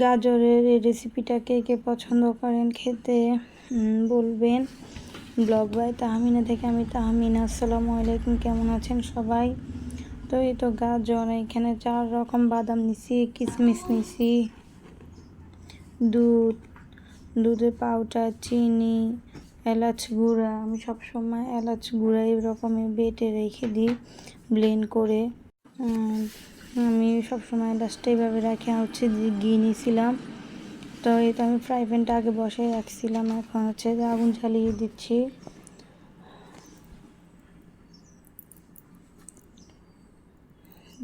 গাজরের এই রেসিপিটা কে কে পছন্দ করেন খেতে বলবেন। ব্লগ বাই তাহমিনা থেকে আমি তাহমিনা, আসসালামু আলাইকুম, কেমন আছেন সবাই? তো এই তো গাজর, এখানে চার রকম বাদাম নিছি কিশমিশ নিছি। দুধ দুধের পাউডার চিনি, এলাচ গুঁড়া। আমি সবসময় এলাচ গুঁড়া এরকমই বেটে রেখে দিই ব্লেন্ড করে। আমি সবসময় এলাচটা এইভাবে রাখি। হচ্ছে যে ঘি নিয়েছিলাম। তো এটা আমি ফ্রাই প্যানটা আগে বসাই রাখছিলাম। এখন হচ্ছে আগুন জ্বালিয়ে দিচ্ছি।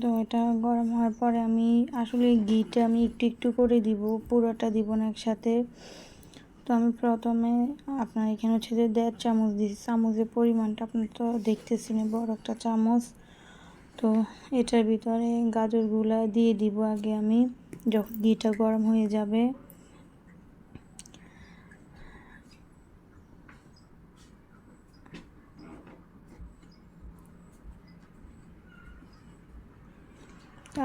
তো এটা গরম হওয়ার পরে আমি আসলে ঘিটা আমি একটু একটু করে দিব। পুরোটা দিব না একসাথে। তো আমি প্রথমে আপনার এখানে হচ্ছে যে দেড় চামচ দিয়েছি চামচের পরিমাণটা আপনার তো দেখতেছেন বড় একটা চামচ। তো এটার ভিতরে গাজরগুলা দিয়ে দিব আগে আমি, যখন ঘিটা গরম হয়ে যাবে।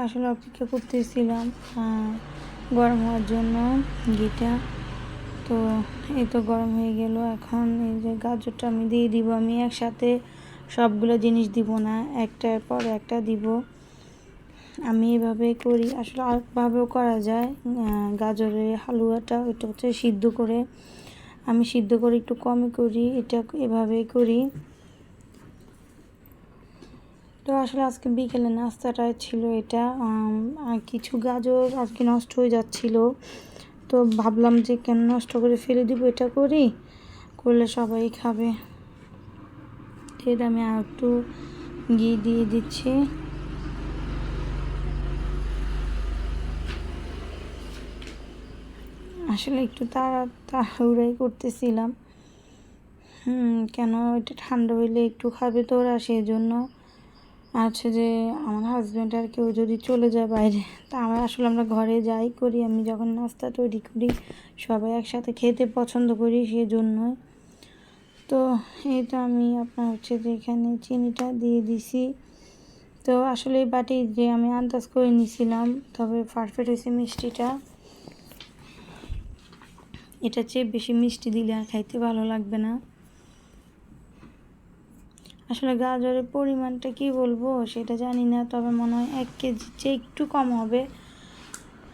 আসলে অপেক্ষা করতেছিলাম গরম হওয়ার জন্য ঘিটা। তো এই তো গরম হয়ে গেল, এখন এই যে গাজরটা আমি দিয়ে দিব আমি একসাথে সবগুলো জিনিস দিব না, একটার পর একটা দিব। আমি এভাবে করি। আসলে আরেকভাবেও করা যায়। গাজরের হালুয়াটা ওইটা হচ্ছে সিদ্ধ করে আমি সিদ্ধ করে একটু কমই করি, এটা এভাবেই করি। তো আসলে আজকে বিকেলে নাস্তাটা ছিল এটা। কিছু গাজর আজকে নষ্ট হয়ে যাচ্ছিল। তো ভাবলাম যে কেন নষ্ট করে ফেলে দিব এটা করি? করলে সবাই খাবে। এর আমি আর একটু ঘি দিয়ে দিচ্ছি। আসলে একটু তাড়া তাড়াহুড়াই করতেছিলাম। হুম, কেন এটা ঠান্ডা হইলে একটু খাবে তো ওরা সেই জন্য আছে যে আমার হাজব্যান্ড আর কেউ যদি চলে যায় বাইরে, তা আমরা আসলে আমরা ঘরে যাই করি। আমি যখন নাস্তা তৈরি করি, সবাই একসাথে খেতে পছন্দ করি সেই জন্যই তো এই তো আমি আপনার হচ্ছে যে এখানে চিনিটা দিয়ে দিছি। তো আসলে বাটি যে আমি আন্দাজ করে নিছিলাম, তবে পারফেক্ট হয়েছে মিষ্টিটা। এটা চেয়ে বেশি মিষ্টি দিলে আর খাইতে ভালো লাগবে না। আসলে গাজরের পরিমাণটা কি বলব সেটা জানি না, তবে মনে হয় এক কেজি চেয়ে একটু কম হবে।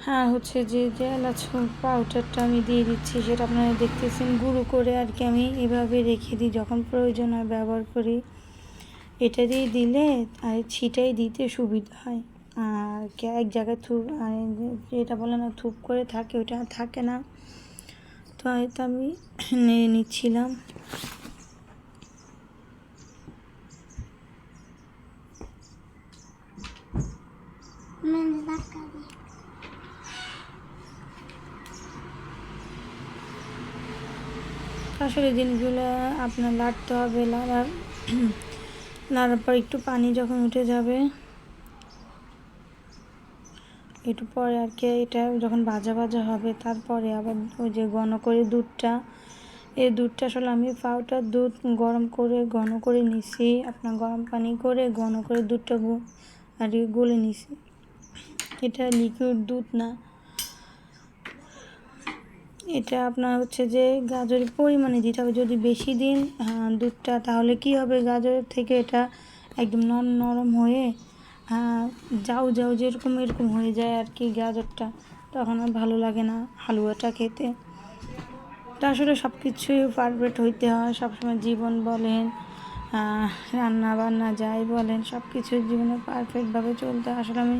হ্যাঁ হচ্ছে যে যে এলাচ পাউডারটা আমি দিয়ে দিচ্ছি, সেটা আপনারা দেখতেছেন। গুঁড়ো করে আর কি আমি এভাবে রেখে দিই, যখন প্রয়োজন হয় ব্যবহার করি। এটা দিয়ে দিলে আর ছিটাই দিতে সুবিধা হয়। আর এক জায়গায় থুপ আর যেটা বলে না, থুপ করে থাকে ওটা থাকে না। তো আমি নিয়ে নিচ্ছিলাম। আসলে জিনিসগুলো আপনার লাড়তে হবে, লাড়ার লাড়ার পর একটু পানি যখন উঠে যাবে, একটু পরে আর কি এটা যখন ভাজা ভাজা হবে, তারপরে আবার ওই যে ঘন করে দুধটা, এই দুধটা আসলে আমি পাউডার দুধ গরম করে, ঘন করে নিছি, আপনার গরম পানি করে ঘন করে দুধটা আর কি গলে নিছি। এটা লিকুইড দুধ না। এটা আপনার হচ্ছে যে গাজরের পরিমাণে দিতে হবে। যদি বেশি দিন আহ, দুধটা তাহলে কি হবে? গাজরের থেকে এটা একদম নরম নরম হয়ে আহ, যাও যাও যেরকম এরকম হয়ে যায় আর কি গাজরটা। তখন আর ভালো লাগে না হালুয়াটা খেতে। তো আসলে সব কিছুই পারফেক্ট হইতে হয়। সবসময় জীবন বলেন রান্না বান্না যাই বলেন সব কিছু জীবনে পারফেক্টভাবে চলতে আসলে আমি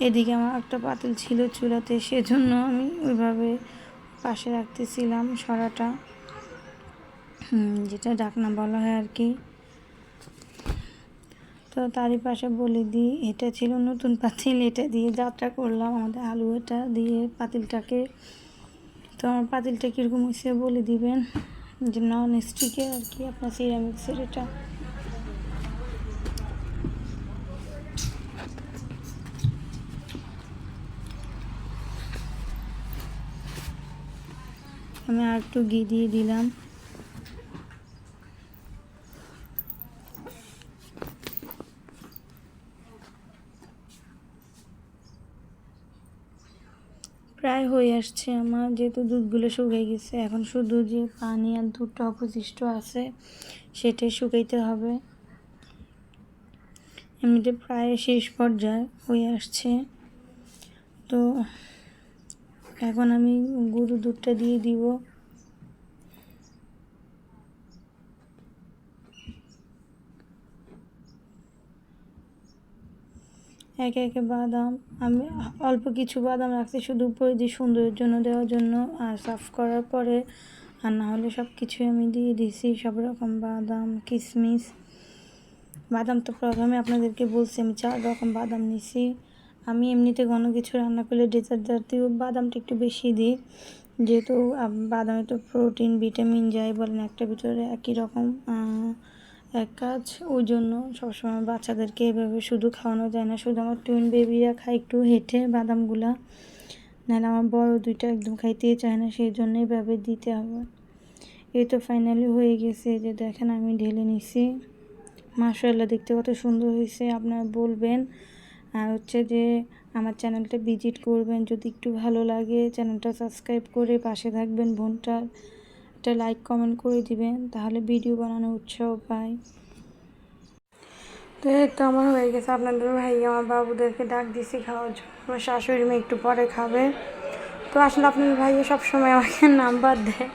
এদিকে আমার একটা পাতিল ছিল চুলাতে সেজন্য আমি ওইভাবে পাশে রাখতেছিলাম সরাটা। যেটা ডাকনা বলা হয় আর কি। তো তারই পাশে বলে দিই, এটা ছিল নতুন পাতিল, এটা দিয়ে যাত্রা করলাম আমাদের আলু এটা দিয়ে পাতিলটাকে। তো আমার পাতিলটা কীরকম হয়েছে বলে দিবেন, যে নন স্টিকের আর কি, আপনার সিরামিক্সের এটা। আমি আর একটু ঘি দিয়ে দিলাম। প্রায় হয়ে আসছে আমার, যেহেতু দুধগুলো শুকিয়ে গেছে। এখন শুধু যে পানি আর দুধটা অবশিষ্ট আছে, সেটাই শুকাইতে হবে। এমনিতে প্রায় শেষ পর্যায়ে হয়ে আসছে। তো এখন আমি গরু দুধটা দিয়ে দিব। একে একে বাদাম, আমি অল্প কিছু বাদাম রাখছি শুধু উপরে দিয়ে সুন্দরের জন্য দেওয়ার জন্য, আর সাফ করার পরে, আর না হলে সব কিছুই আমি দিয়ে দিছি, সব রকম বাদাম কিশমিশ বাদাম তো প্রথমে আপনাদেরকে বলছি, আমি চার রকম বাদাম নিছি। আমি এমনিতে কোনো কিছু রান্না করলে ডেজার্ট জাতীয় বাদামটা একটু বেশি দিই। যেহেতু বাদামে তো প্রোটিন ভিটামিন যাই বলেন একটা ভিতরে একই রকম এক কাজ। ওই জন্য সবসময় বাচ্চাদেরকে এভাবে শুধু খাওয়ানো যায় না। শুধু আমার টুইন বেবিরা খায় একটু হেঁটে বাদামগুলা। নাহলে আমার বড় দুইটা একদম খাইতেই চায় না, সেই জন্য এভাবে দিতে হবে। এই তো ফাইনালি হয়ে গেছে যে দেখেন আমি ঢেলে নিছি। মাশাআল্লাহ, দেখতে কত সুন্দর হয়েছে। আপনারা বলবেন আর হচ্ছে যে আমার চ্যানেলটা ভিজিট করবেন, যদি একটু ভালো লাগে চ্যানেলটা সাবস্ক্রাইব করে পাশে থাকবেন বোনটা, একটা লাইক কমেন্ট করে দিবেন, তাহলে ভিডিও বানানোর উৎসাহ পাই। তো তো আমার হয়ে গেছে, আপনাদের ভাই আমার বাবুদেরকে ডাক দিছি খাওয়ার জন্য, আমার শাশুড়ি মেয়ে একটু পরে খাবে। তো আসলে আপনার ভাইয়া সবসময় আমাকে নাম্বার দেয়,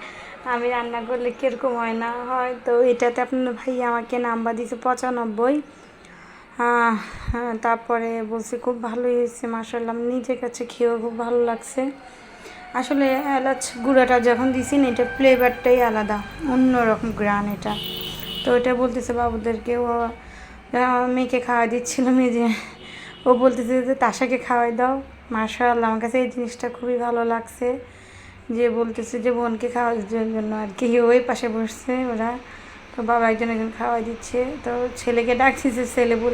আমি রান্না করলে কীরকম হয় না হয়, তো এটাতে আপনার ভাই আমাকে নাম্বার দিয়েছে পঁচানব্বই। তারপরে বলছি, খুব ভালোই হয়েছে মাসাল্লাহ আমি নিজের কাছে খেয়েও খুব ভালো লাগছে। আসলে এলাচ গুঁড়াটা যখন দিছি না, এটা ফ্লেভারটাই আলাদা, অন্যরকম গ্রান এটা। তো এটা বলতেছে বাবুদেরকে, ও মেয়েকে খাওয়া দিচ্ছিল মেয়ে যে ও বলতেছে যে, তাসাকে খাওয়াই দাও। মাশাআল্লাহ, আমার কাছে এই জিনিসটা খুবই ভালো লাগছে। যে বলতেছে যে, বোনকে খাওয়ার জন্য আর কি। ওই পাশে বসছে ওরা। তো বাবা একজন একজন খাওয়াই দিচ্ছে। তো ছেলেকে ডাকছি যে ছেলে বল